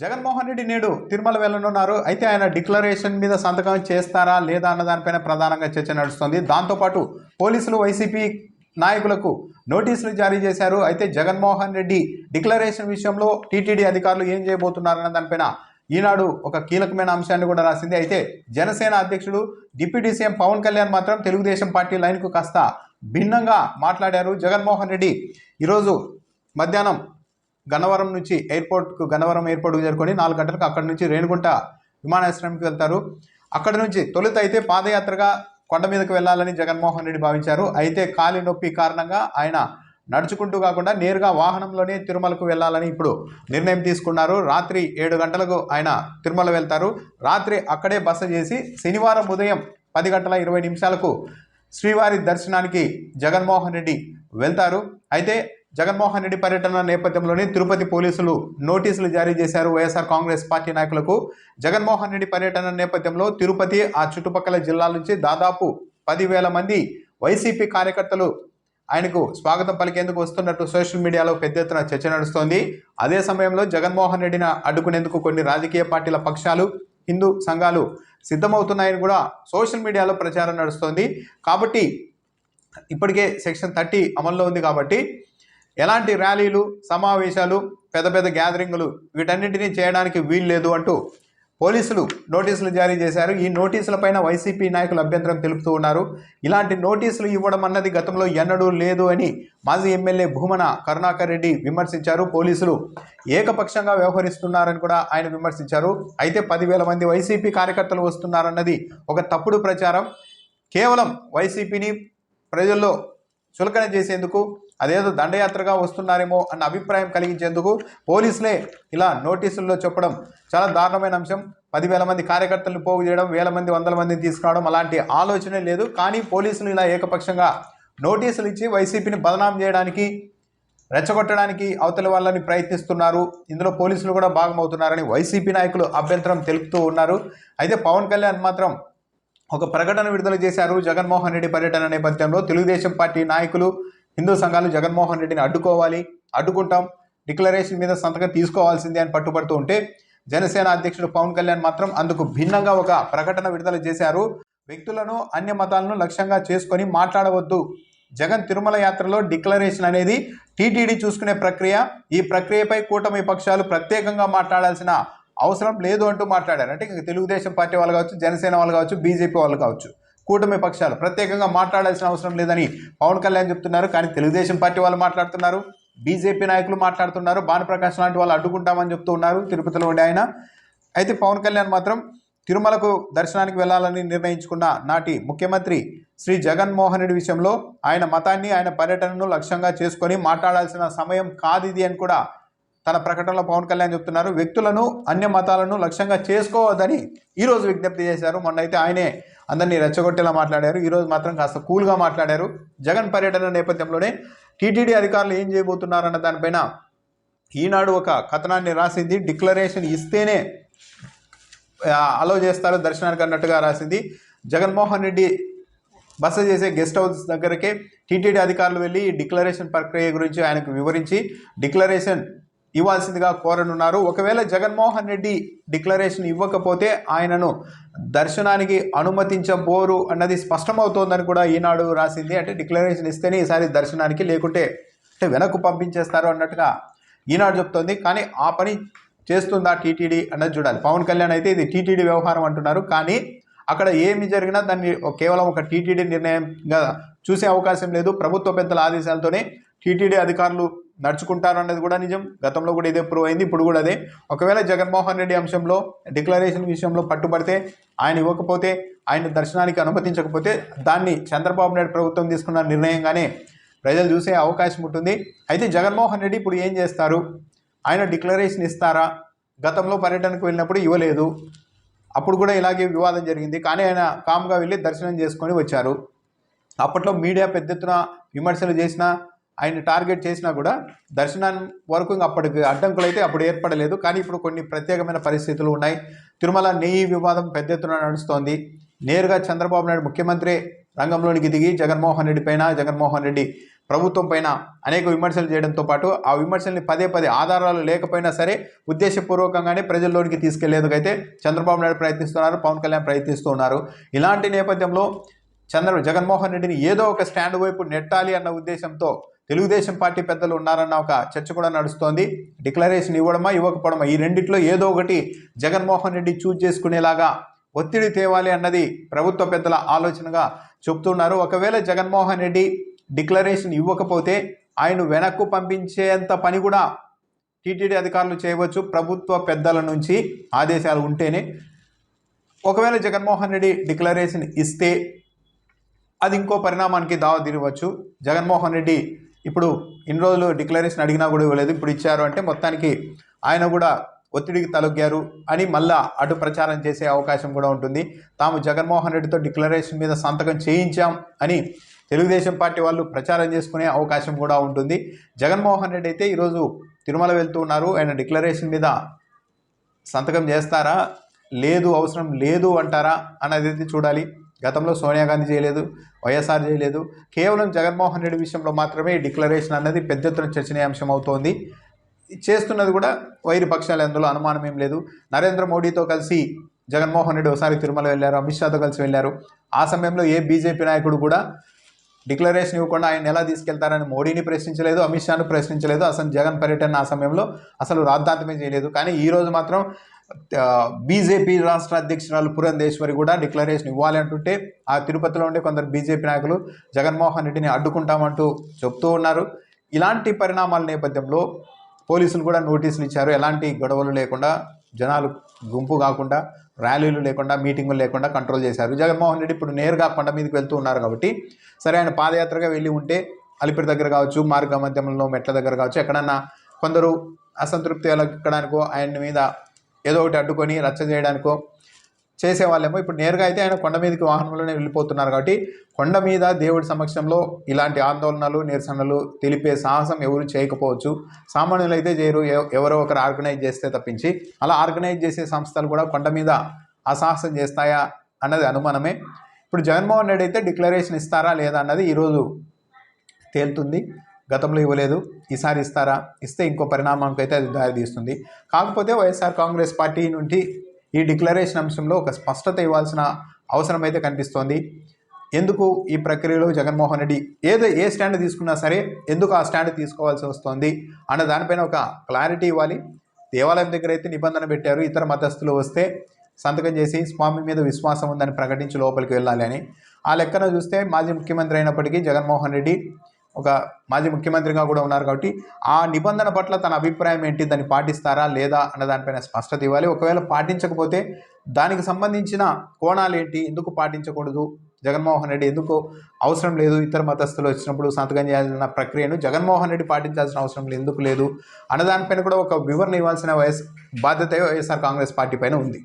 జగన్మోహన్ రెడ్డి నేడు తిరుమల వెళ్ళనున్నారు. అయితే ఆయన డిక్లరేషన్ మీద సంతకం చేస్తారా లేదా అన్న దానిపైన ప్రధానంగా చర్చ నడుస్తుంది. దాంతోపాటు పోలీసులు వైసీపీ నాయకులకు నోటీసులు జారీ చేశారు. అయితే జగన్మోహన్ రెడ్డి డిక్లరేషన్ విషయంలో టీటీడీ అధికారులు ఏం చేయబోతున్నారన్న దానిపైన ఈనాడు ఒక కీలకమైన అంశాన్ని కూడా రాసింది. అయితే జనసేన అధ్యక్షుడు డిప్యూటీ సీఎం పవన్ కళ్యాణ్ మాత్రం తెలుగుదేశం పార్టీ లైన్కు కాస్త భిన్నంగా మాట్లాడారు జగన్మోహన్ రెడ్డి. ఈరోజు మధ్యాహ్నం గన్నవరం నుంచి ఎయిర్పోర్ట్కు గన్నవరం ఎయిర్పోర్ట్కు చేరుకొని నాలుగు గంటలకు అక్కడి నుంచి రేణుగుంట విమానాశ్రయంకి వెళ్తారు. అక్కడి నుంచి తొలుత అయితే పాదయాత్రగా కొండ మీదకు వెళ్ళాలని జగన్మోహన్ రెడ్డి భావించారు. అయితే కాలి నొప్పి కారణంగా ఆయన నడుచుకుంటూ కాకుండా నేరుగా వాహనంలోనే తిరుమలకు వెళ్ళాలని ఇప్పుడు నిర్ణయం తీసుకున్నారు. రాత్రి ఏడు గంటలకు ఆయన తిరుమల వెళ్తారు. రాత్రి అక్కడే బస చేసి శనివారం ఉదయం పది గంటల ఇరవై నిమిషాలకు శ్రీవారి దర్శనానికి జగన్మోహన్ రెడ్డి వెళ్తారు. అయితే జగన్మోహన్ రెడ్డి పర్యటన నేపథ్యంలోనే తిరుపతి పోలీసులు నోటీసులు జారీ చేశారు. వైఎస్ఆర్ కాంగ్రెస్ పార్టీ నాయకులకు జగన్మోహన్ రెడ్డి పర్యటన నేపథ్యంలో తిరుపతి ఆ చుట్టుపక్కల జిల్లాల నుంచి దాదాపు పదివేల మంది వైసీపీ కార్యకర్తలు ఆయనకు స్వాగతం పలికేందుకు వస్తున్నట్టు సోషల్ మీడియాలో పెద్ద ఎత్తున చర్చ నడుస్తోంది. అదే సమయంలో జగన్మోహన్ రెడ్డిని అడ్డుకునేందుకు కొన్ని రాజకీయ పార్టీల పక్షాలు హిందూ సంఘాలు సిద్ధమవుతున్నాయని కూడా సోషల్ మీడియాలో ప్రచారం నడుస్తోంది. కాబట్టి ఇప్పటికే సెక్షన్ థర్టీ అమల్లో ఉంది కాబట్టి ఎలాంటి ర్యాలీలు సమావేశాలు పెద్ద పెద్ద గ్యాదరింగులు వీటన్నింటినీ చేయడానికి వీలు లేదు అంటూ పోలీసులు నోటీసులు జారీ చేశారు. ఈ నోటీసులపైన వైసీపీ నాయకులు అభ్యంతరం తెలుపుతూ ఉన్నారు. ఇలాంటి నోటీసులు ఇవ్వడం అన్నది గతంలో ఎన్నడూ లేదు అని మాజీ ఎమ్మెల్యే భూమన కరుణాకర్ రెడ్డి విమర్శించారు. పోలీసులు ఏకపక్షంగా వ్యవహరిస్తున్నారని కూడా ఆయన విమర్శించారు. అయితే పదివేల మంది వైసీపీ కార్యకర్తలు వస్తున్నారన్నది ఒక తప్పుడు ప్రచారం. కేవలం వైసీపీని ప్రజల్లో చులకన చేసేందుకు అదేదో దండయాత్రగా వస్తున్నారేమో అన్న అభిప్రాయం కలిగించేందుకు పోలీసులే ఇలా నోటీసుల్లో చెప్పడం చాలా దారుణమైన అంశం. పదివేల మంది కార్యకర్తలను పోగు చేయడం వేల మంది వందల మందిని తీసుకురావడం అలాంటి ఆలోచనే లేదు. కానీ పోలీసులు ఇలా ఏకపక్షంగా నోటీసులు ఇచ్చి వైసీపీని బదనాం చేయడానికి రెచ్చగొట్టడానికి అవతలి వాళ్ళని ప్రయత్నిస్తున్నారు. ఇందులో పోలీసులు కూడా భాగమవుతున్నారని వైసీపీ నాయకులు అభ్యంతరం తెలుపుతూ ఉన్నారు. అయితే పవన్ కళ్యాణ్ మాత్రం ఒక ప్రకటన విడుదల చేశారు. జగన్మోహన్ రెడ్డి పర్యటన నేపథ్యంలో తెలుగుదేశం పార్టీ నాయకులు హిందూ సంఘాలు జగన్మోహన్ రెడ్డిని అడ్డుకోవాలి అడ్డుకుంటాం డిక్లరేషన్ మీద సంతకం తీసుకోవాల్సిందే అని పట్టుబడుతూ ఉంటే జనసేన అధ్యక్షుడు పవన్ కళ్యాణ్ మాత్రం అందుకు భిన్నంగా ఒక ప్రకటన విడుదల చేశారు. వ్యక్తులను అన్య మతాలను లక్ష్యంగా చేసుకొని మాట్లాడవద్దు. జగన్ తిరుమల యాత్రలో డిక్లరేషన్ అనేది టీటీడీ చూసుకునే ప్రక్రియ. ఈ ప్రక్రియపై కూటమి పక్షాలు ప్రత్యేకంగా మాట్లాడాల్సిన అవసరం లేదు అంటూ మాట్లాడారు. అంటే తెలుగుదేశం పార్టీ వాళ్ళు కావచ్చు జనసేన వాళ్ళు కావచ్చు బీజేపీ వాళ్ళు కావచ్చు కూటమి పక్షాలు ప్రత్యేకంగా మాట్లాడాల్సిన అవసరం లేదని పవన్ కళ్యాణ్ చెప్తున్నారు. కానీ తెలుగుదేశం పార్టీ వాళ్ళు మాట్లాడుతున్నారు బీజేపీ నాయకులు మాట్లాడుతున్నారు భానుప్రకాష్ లాంటి వాళ్ళు అడ్డుకుంటామని చెప్తూ ఉన్నారు తిరుపతిలో ఉండే ఆయన. అయితే పవన్ కళ్యాణ్ మాత్రం తిరుమలకు దర్శనానికి వెళ్ళాలని నిర్ణయించుకున్న నాటి ముఖ్యమంత్రి శ్రీ జగన్మోహన్ రెడ్డి విషయంలో ఆయన మతాన్ని ఆయన పర్యటనను లక్ష్యంగా చేసుకొని మాట్లాడాల్సిన సమయం కాదు ఇది అని కూడా తన ప్రకటనలో పవన్ కళ్యాణ్ చెప్తున్నారు వ్యక్తులను అన్య మతాలను లక్ష్యంగా చేసుకోవద్దని ఈరోజు విజ్ఞప్తి చేశారు. మొన్న అయితే ఆయనే అందరినీ రెచ్చగొట్టేలా మాట్లాడారు. ఈరోజు మాత్రం కాస్త కూల్గా మాట్లాడారు. జగన్ పర్యటన నేపథ్యంలోనే టీటీడీ అధికారులు ఏం చేయబోతున్నారన్న దానిపైన ఈనాడు ఒక కథనాన్ని రాసింది. డిక్లరేషన్ ఇస్తేనే అలో చేస్తారు. దర్శనానికి అన్నట్టుగా రాసింది. జగన్మోహన్ రెడ్డి బస చేసే గెస్ట్ హౌస్ దగ్గరకే టీటీడీ అధికారులు వెళ్ళి ఈ డిక్లరేషన్ ప్రక్రియ గురించి ఆయనకు వివరించి డిక్లరేషన్ ఇవ్వాల్సిందిగా కోరనున్నారు. ఒకవేళ జగన్మోహన్ రెడ్డి డిక్లరేషన్ ఇవ్వకపోతే ఆయనను దర్శనానికి అనుమతించబోరు అన్నది స్పష్టమవుతోందని కూడా ఈనాడు రాసింది. అంటే డిక్లరేషన్ ఇస్తేనే ఈసారి దర్శనానికి లేకుంటే అంటే వెనక్కు పంపించేస్తారు అన్నట్టుగా ఈనాడు చెప్తోంది. కానీ ఆ పని చేస్తుందా టీటీడీ అన్నది చూడాలి. పవన్ కళ్యాణ్ అయితే ఇది టీటీడీ వ్యవహారం అంటున్నారు. కానీ అక్కడ ఏమి జరిగినా దాన్ని కేవలం ఒక టీటీడీ నిర్ణయంగా చూసే అవకాశం లేదు. ప్రభుత్వ పెద్దల ఆదేశాలతోనే టీటీడీ అధికారులు నడుచుకుంటారు అన్నది కూడా నిజం. గతంలో కూడా ఇదే ప్రూవ్ అయింది ఇప్పుడు కూడా అదే. ఒకవేళ జగన్మోహన్ రెడ్డి అంశంలో డిక్లరేషన్ విషయంలో పట్టుబడితే ఆయన ఇవ్వకపోతే ఆయన దర్శనానికి అనుమతించకపోతే దాన్ని చంద్రబాబు నాయుడు ప్రభుత్వం తీసుకున్న నిర్ణయంగానే ప్రజలు చూసే అవకాశం ఉంటుంది. అయితే జగన్మోహన్ రెడ్డి ఇప్పుడు ఏం చేస్తారు? ఆయన డిక్లరేషన్ ఇస్తారా? గతంలో పర్యటనకు వెళ్ళినప్పుడు ఇవ్వలేదు. అప్పుడు కూడా ఇలాగే వివాదం జరిగింది. కానీ ఆయన కామ్గా వెళ్ళి దర్శనం చేసుకొని వచ్చారు. అప్పట్లో మీడియా పెద్ద ఎత్తున విమర్శలు చేసినా ఆయన టార్గెట్ చేసినా కూడా దర్శనం వరకు అప్పటికి అడ్డంకులు అయితే అప్పుడు ఏర్పడలేదు. కానీ ఇప్పుడు కొన్ని ప్రత్యేకమైన పరిస్థితులు ఉన్నాయి. తిరుమల నెయ్యి వివాదం పెద్ద ఎత్తున నడుస్తోంది. నేరుగా చంద్రబాబు నాయుడు ముఖ్యమంత్రి రంగంలోనికి దిగి జగన్మోహన్ రెడ్డి పైన జగన్మోహన్ రెడ్డి ప్రభుత్వం పైన అనేక విమర్శలు చేయడంతో పాటు ఆ విమర్శల్ని పదే పదే ఆధారాలు లేకపోయినా సరే ఉద్దేశపూర్వకంగానే ప్రజల్లోనికి తీసుకెళ్ళేందుకైతే చంద్రబాబు నాయుడు ప్రయత్నిస్తున్నారు పవన్ కళ్యాణ్ ప్రయత్నిస్తున్నారు ఇలాంటి నేపథ్యంలో చంద్ర జగన్మోహన్ రెడ్డిని ఏదో ఒక స్టాండ్ వైపు నెట్టాలి అన్న ఉద్దేశంతో తెలుగుదేశం పార్టీ పెద్దలు ఉన్నారన్న ఒక చర్చ కూడా నడుస్తోంది. డిక్లరేషన్ ఇవ్వడమా ఇవ్వకపోవడమా? ఈ రెండిట్లో ఏదో ఒకటి జగన్మోహన్ రెడ్డి చూజ్ చేసుకునేలాగా ఒత్తిడి తేవాలి అన్నది ప్రభుత్వ పెద్దల ఆలోచనగా చెప్తున్నారు. ఒకవేళ జగన్మోహన్ రెడ్డి డిక్లరేషన్ ఇవ్వకపోతే ఆయన వెనక్కు పంపించేంత పని కూడా టీటీడీ అధికారులు చేయవచ్చు. ప్రభుత్వ పెద్దల నుంచి ఆదేశాలు ఉంటేనే. ఒకవేళ జగన్మోహన్ రెడ్డి డిక్లరేషన్ ఇస్తే అది ఇంకో పరిణామానికి దావా తీరవచ్చు. జగన్మోహన్ రెడ్డి ఇప్పుడు ఇన్ని రోజులు డిక్లరేషన్ అడిగినా కూడా ఇవ్వలేదు. ఇప్పుడు ఇచ్చారు అంటే మొత్తానికి ఆయన కూడా ఒత్తిడికి తలొగ్గారు అని మళ్ళా అటు ప్రచారం చేసే అవకాశం కూడా ఉంటుంది. తాము జగన్మోహన్ రెడ్డితో డిక్లరేషన్ మీద సంతకం చేయించాం అని తెలుగుదేశం పార్టీ వాళ్ళు ప్రచారం చేసుకునే అవకాశం కూడా ఉంటుంది. జగన్మోహన్ రెడ్డి అయితే ఈరోజు తిరుమల వెళ్తూ ఉన్నారు. ఆయన డిక్లరేషన్ మీద సంతకం చేస్తారా? లేదు అవసరం లేదు అంటారా? అన్నది చూడాలి. గతంలో సోనియా గాంధీ చేయలేదు వైఎస్ఆర్ చేయలేదు. కేవలం జగన్మోహన్ రెడ్డి విషయంలో మాత్రమే ఈ డిక్లరేషన్ అన్నది పెద్ద ఎత్తున చర్చనీయాంశం అవుతోంది చేస్తున్నది కూడా వైరి పక్షాలు అందులో అనుమానం ఏం లేదు. నరేంద్ర మోడీతో కలిసి జగన్మోహన్ రెడ్డి ఒకసారి తిరుమల వెళ్ళారు అమిత్ షాతో కలిసి వెళ్ళారు. ఆ సమయంలో ఏ బీజేపీ నాయకుడు కూడా డిక్లరేషన్ ఇవ్వకుండా ఆయన ఎలా తీసుకెళ్తారని మోడీని ప్రశ్నించలేదు అమిత్ షాను ప్రశ్నించలేదు. అసలు జగన్ పర్యటన ఆ సమయంలో అసలు రాద్ధాంతమే చేయలేదు. కానీ ఈ రోజు మాత్రం బీజేపీ రాష్ట్ర అధ్యక్షురాలు పురంధేశ్వరి కూడా డిక్లరేషన్ ఇవ్వాలి అంటుంటే ఆ తిరుపతిలో ఉండే కొందరు బీజేపీ నాయకులు జగన్మోహన్ రెడ్డిని అడ్డుకుంటామంటూ చెప్తూ ఉన్నారు. ఇలాంటి పరిణామాల నేపథ్యంలో పోలీసులు కూడా నోటీసులు ఇచ్చారు. ఎలాంటి గొడవలు లేకుండా జనాలు గుంపు కాకుండా ర్యాలీలు లేకుండా మీటింగులు లేకుండా కంట్రోల్ చేశారు. జగన్మోహన్ రెడ్డి ఇప్పుడు నేరుగా కొండ మీదకి వెళ్తూ ఉన్నారు కాబట్టి సరే ఆయన పాదయాత్రగా వెళ్ళి ఉంటే అలిపిరి దగ్గర కావచ్చు మార్గ మధ్యంలో మెట్ల దగ్గర కావచ్చు ఎక్కడన్నా కొందరు అసంతృప్తి ఎక్కడానికో ఆయన మీద ఏదో ఒకటి అడ్డుకొని రచ్చ చేయడానికో చేసేవాళ్ళేమో. ఇప్పుడు నేరుగా అయితే ఆయన కొండ మీదకి వాహనంలోనే వెళ్ళిపోతున్నారు కాబట్టి కొండ మీద దేవుడి సమక్షంలో ఇలాంటి ఆందోళనలు నిరసనలు తెలిపే సాహసం ఎవరు చేయకపోవచ్చు. సామాన్యులు అయితే చేయరు. ఎవ- ఎవరో ఒకరు ఆర్గనైజ్ చేస్తే తప్పించి. అలా ఆర్గనైజ్ చేసే సంస్థలు కూడా కొండ మీద అసాహసం చేస్తాయా అన్నది అనుమానమే. ఇప్పుడు జగన్మోహన్ రెడ్డి అయితే డిక్లరేషన్ ఇస్తారా లేదా అన్నది ఈరోజు తేలుతుంది. గతంలో ఇవ్వలేదు. ఈసారి ఇస్తారా? ఇస్తే ఇంకో పరిణామానికి అయితే అది దారితీస్తుంది. కాకపోతే వైఎస్ఆర్ కాంగ్రెస్ పార్టీ నుండి ఈ డిక్లరేషన్ అంశంలో ఒక స్పష్టత ఇవ్వాల్సిన అవసరం అయితే కనిపిస్తోంది. ఎందుకు ఈ ప్రక్రియలో జగన్మోహన్ రెడ్డి ఏదో ఏ స్టాండ్ తీసుకున్నా సరే ఎందుకు ఆ స్టాండ్ తీసుకోవాల్సి వస్తుంది అన్న దానిపైన ఒక క్లారిటీ ఇవ్వాలి. దేవాలయం దగ్గర అయితే నిబంధన పెట్టారు. ఇతర మతస్థులు వస్తే సంతకం చేసి స్వామి మీద విశ్వాసం ఉందని ప్రకటించి లోపలికి వెళ్ళాలి అని. ఆ లెక్కన చూస్తే మాజీ ముఖ్యమంత్రి అయినప్పటికీ జగన్మోహన్ రెడ్డి ఒక మాజీ ముఖ్యమంత్రిగా కూడా ఉన్నారు కాబట్టి ఆ నిబంధన పట్ల తన అభిప్రాయం ఏంటి? దాన్ని పాటిస్తారా లేదా అన్న దానిపైన స్పష్టత ఇవ్వాలి. ఒకవేళ పాటించకపోతే దానికి సంబంధించిన కోణాలు ఏంటి? ఎందుకు పాటించకూడదు? జగన్మోహన్ రెడ్డి ఎందుకు అవసరం లేదు? ఇతర మతస్థులు వచ్చినప్పుడు సంతకం చేయాలన్న ప్రక్రియను జగన్మోహన్ రెడ్డి పాటించాల్సిన అవసరం లేదు. ఎందుకు లేదు? అన్నదానిపైన కూడా ఒక వివరణ ఇవ్వాల్సిన వైఎస్ బాధ్యత వైఎస్ఆర్ కాంగ్రెస్ పార్టీ పైన ఉంది.